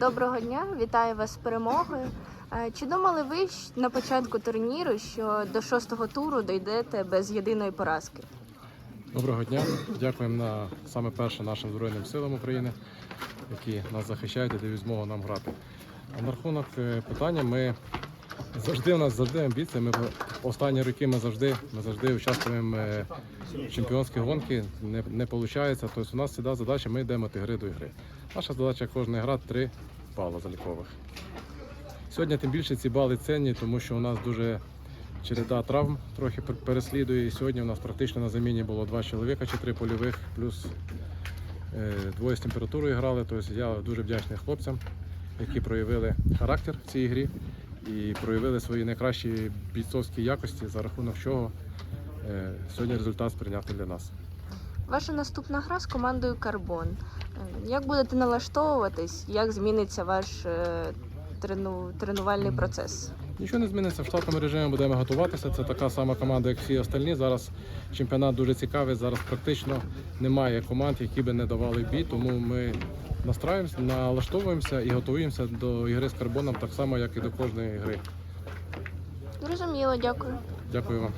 Доброго дня, вітаю вас з перемогою. Е, Чи думали ви на початку турніру, що до шостого туру дійдете без єдиної поразки? Доброго дня. Дякуємо на саме перше нашим Збройним силам України, які нас захищають і дають змогу нам грати. А на рахунок е, питання, ми завжди у нас завжди амбіції. Ми останні роки ми завжди, ми завжди участвуємо е, в чемпіонській гонці. Не, не виходить. Тобто у нас завжди задача, ми йдемо від гри до гри. Наша задача кожна гра три бали залікових. Сьогодні тим більше ці бали цінні, тому що у нас дуже череда травм трохи переслідує. І сьогодні у нас практично на заміні було два чоловіка чи три польових, плюс е, двоє з температурою грали. Тобто я дуже вдячний хлопцям, які проявили характер в цій грі і проявили свої найкращі бійцовські якості, за рахунок чого е, сьогодні результат сприйнятний для нас. Ваша наступна гра з командою Карбон. Е, Як будете налаштовуватись? Як зміниться ваш е, трену, тренувальний процес? Нічого не зміниться в штатному режимі. Будемо готуватися. Це така сама команда, як всі остальні. Зараз чемпіонат дуже цікавий. Зараз практично немає команд, які би не давали бій. Тому ми настраюємося, налаштовуємося і готуємося до ігри з карбоном так само, як і до кожної гри. Зрозуміло, дякую. Дякую вам.